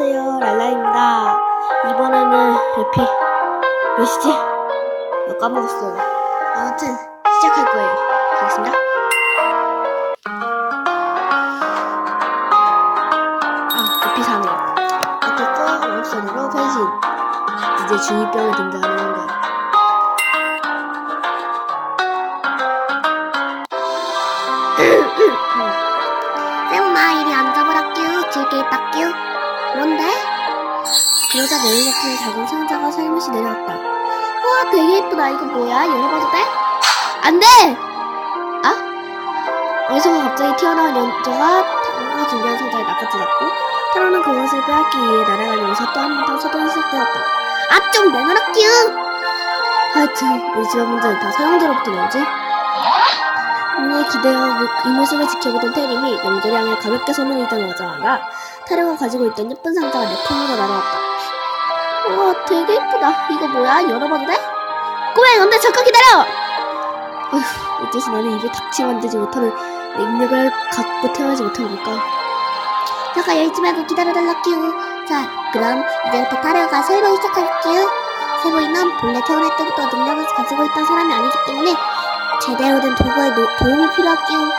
안녕하세요 랄라입니다. 이번에는 에피 몇이지? 나 까먹었어 아무튼 시작할 거예요. 가겠습니다. 아 에피 4네. 어쨌건 월선으로 변신. 이제 중2병에 든다는 거 세훈아 이리 앉아보라규 즐길 닦규 뭔데? 그러자 내일 같은 작은 상자가 살며시 내려왔다 우와 되게 예쁘다 이거 뭐야 열어봐도 돼? 안 돼! 아? 어디선가 갑자기 튀어나온 연저가 타로가 준비한 상자에 낚아들었고 타로는 그것을 빼앗기 위해 날아다니면서 또 한번더 서동이 시작되었다. 아 좀 내놔라 뀨 하여튼 우리 집안 문제는 다 서영재로부터 나오지? 기대어 그- 이 모습을 지켜보던 태림이 향해 가볍게 손을 이동하자마자 타로가 가지고 있던 예쁜 상자가 내 폰으로 날아왔다. 우와 되게 예쁘다 이거 뭐야 열어봐도 돼? 꼬맹 근데 잠깐 기다려! 어휴 어째서 나는 입에 닥치 만들지 못하는 능력을 갖고 태어나지 못한 걸까? 잠깐 열지 말고 기다려달라 뀨자 그럼 이제부터 타로가 세보이 시작할 뀨 세보이는 본래 태어날 때부터 능력을 가지고 있던 사람이 아니기 때문에 제대로 된 도구의 노- 도움이 필요할 뀨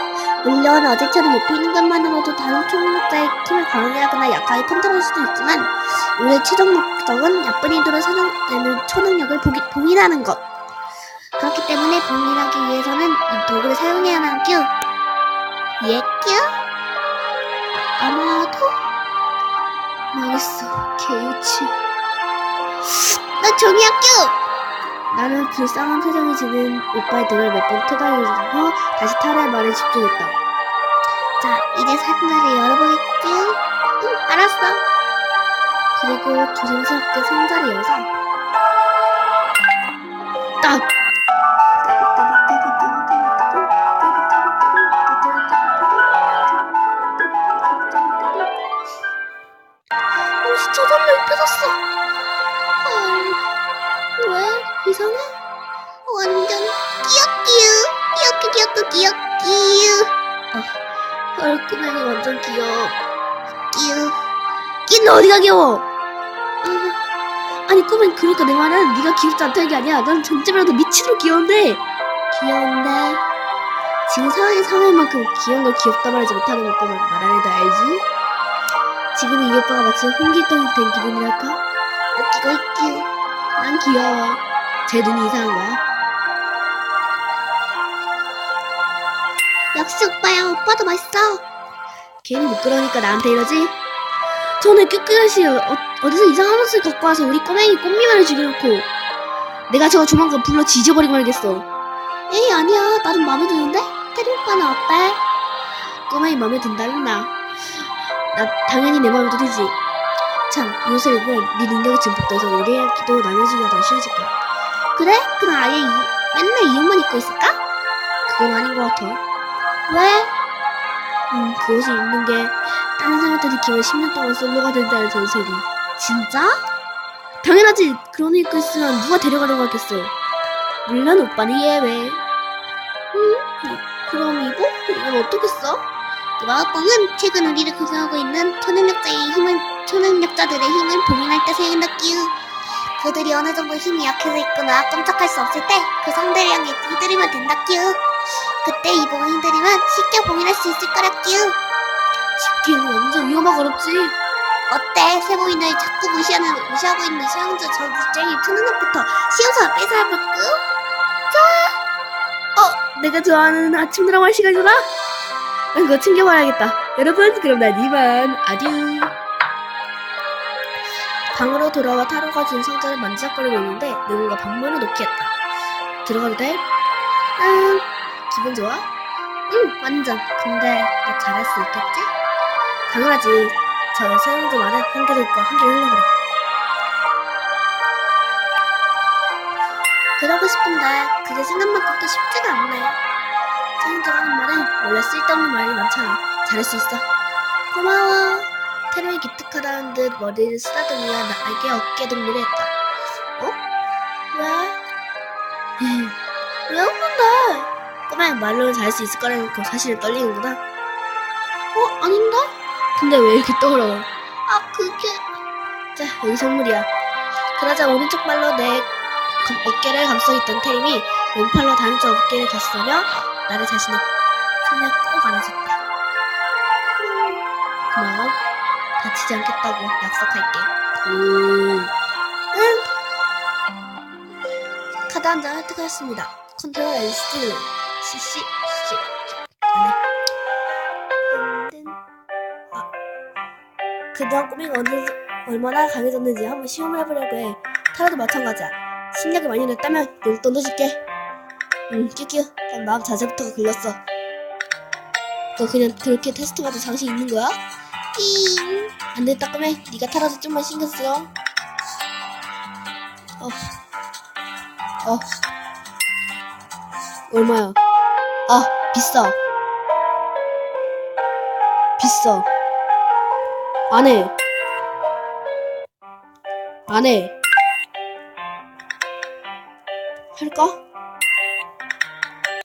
물론 어제처럼 있는 것만으로도 다른 초능력자의 힘을 강하게 하거나 약하게 컨트롤할 수도 있지만 우리의 최종 목적은 나쁜 이들을 사용되는 초능력을 보기, 봉인하는 것 그렇기 때문에 봉인하기 위해서는 이 도구를 사용해야만 뀨 예, 뀨? 아마도? 망했어 개유치 나 정이 학교! 나는 불쌍한 표정이 지는 오빠의 등을 몇 번 토닥이며 다시 타로의 말에 집중했다 자, 이제 상자를 열어보겠지? 응, 알았어. 그리고 조심스럽게 상자를 열자 딱! 저절로 입혀졌어. 헐, 왜? 이상해? 완전 끼역끼요. 끼역끼 끼역끼 끼역끼요. 헐 꼬맹이 완전 귀여워 끼요. 끼는 어디가 귀여워 아니 꼬맹 그러니까 내 말은 네가 귀엽지 않다는 게 아니야 난 전체적으로 미치도록 귀여운데 귀여운데 지금 상황이 상황인 만큼 귀여운 걸 귀엽다 말하지 못하는 오빠만 말하는 거 알지? 지금 이 오빠가 마치 홍길동이 된 기분이랄까? 웃기고 있기요. 난 귀여워 제 눈이 이상한 거야 역시 오빠야, 오빠도 맛있어. 괜히 부끄러우니까 나한테 이러지? 저는 끄끄러시 어, 어디서 이상한 옷을 갖고 와서 우리 꼬맹이 꽃미만을 죽여놓고 내가 저거 조만간 불러 지져버리고 말겠어 에이, 아니야. 나좀 마음에 드는데? 테리 오빠는 어때? 꼬맹이 마음에 든다는나 나 당연히 내 마음에 들지 참 요새 이거 네 능력이 증폭돼서 우리끼도 나눠주기가 더 쉬워질 거야 그래? 그럼 아예 이, 맨날 이 옷만 입고 있을까? 그건 아닌 것 같아 왜? 음, 그 옷을 입는 게 다른 사람한테 느끼면 10년 동안 솔로가 된다는 전설이 진짜? 당연하지 그런 옷 입고 있으면 누가 데려가려고 하겠어 물론 오빠는 예외 그럼 이거? 이건 어떻게 써? 드라곤은 최근 우리를 구성하고 있는 초능력자의 힘을 초능력자들의 힘을 봉인할 때 사용한다 끼우 그들이 어느 정도 힘이 약해져 있거나 꼼짝할 수 없을 때 그 상대를 향해 휘두르면 된다 끼우. 그때 이 봉을 휘두르면 쉽게 봉인할 수 있을 거라 끼우. 쉽게 완전 위험하고 어렵지? 어때? 세보인을 자꾸 무시하는 무시하고 있는 수영자 저 물쟁이 초능력부터 시험사 뺏어볼까? 내가 좋아하는 아침 드라마 할 시간이구나. 난 그거 챙겨봐야겠다. 여러분 그럼 난 이만. 아듀 방으로 돌아와 타로가 준 상자를 만지작거리고 있는데 누군가 방문을 놓기 했다 들어가도 돼? 응 기분 좋아? 응 완전 근데 나 잘할 수 있겠지? 당연하지 저 소영주 말은 한개 듣고 한개 흘려버려 그러고 싶은데 그게 생각만 큼도 쉽지가 않네. 소영주가 하는 말은 원래 쓸데없는 말이 많잖아 잘할 수 있어 고마워. 테러에 기특하다는 듯 머리를 쓰다듬으며 나에게 어깨 동무를 했다. 어? 왜? 왜 웃는데? 꼬마야 말로는 잘할 수 있을 거라는 그 사실을 떨리는구나. 어? 아닌데? 근데 왜 이렇게 떨어? 아 그게 자, 여기 선물이야. 그러자 오른쪽 발로 내 감- 어깨를 감싸고 있던 테임이 왼팔로 다른 쪽 어깨를 감싸며 나를 자신의 품에 꼭 안아줬다. 다치지 않겠다고 약속할게. 음. 응. 카드 한 장 획득하였습니다. 컨트롤 S, CC, CC. 아. 그동안 어느, 얼마나 강해졌는지 한번 시험을 해보려고 해. 타라도 마찬가지야. 실력이 많이 늘었다면 용돈도 줄게. 응, 큐큐. 난 마음 자세부터가 글렀어. 너 그냥 그렇게 테스트 받을 자신 있는 거야? 띵. 안 됐다 꼬매. 네가 타라도 좀만 신경 쓰여. 어. 어. 얼마야? 아, 비싸. 비싸. 안 해. 안 해. 할까?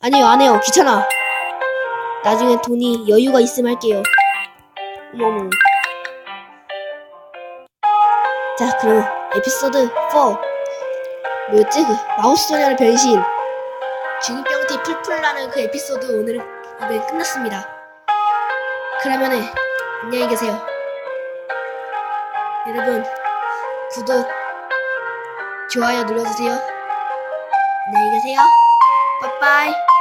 아니요, 안 해요. 귀찮아. 나중에 돈이 여유가 있으면 할게요. 어머머. 자, 그럼 에피소드 4. 뭐였지? 그 마우스 소녀의 변신. 중이병티 풀풀나는 그 에피소드 오늘은 이번에 끝났습니다. 그러면은 안녕히 계세요. 여러분 구독, 좋아요 눌러주세요. 안녕히 계세요. 빠빠이.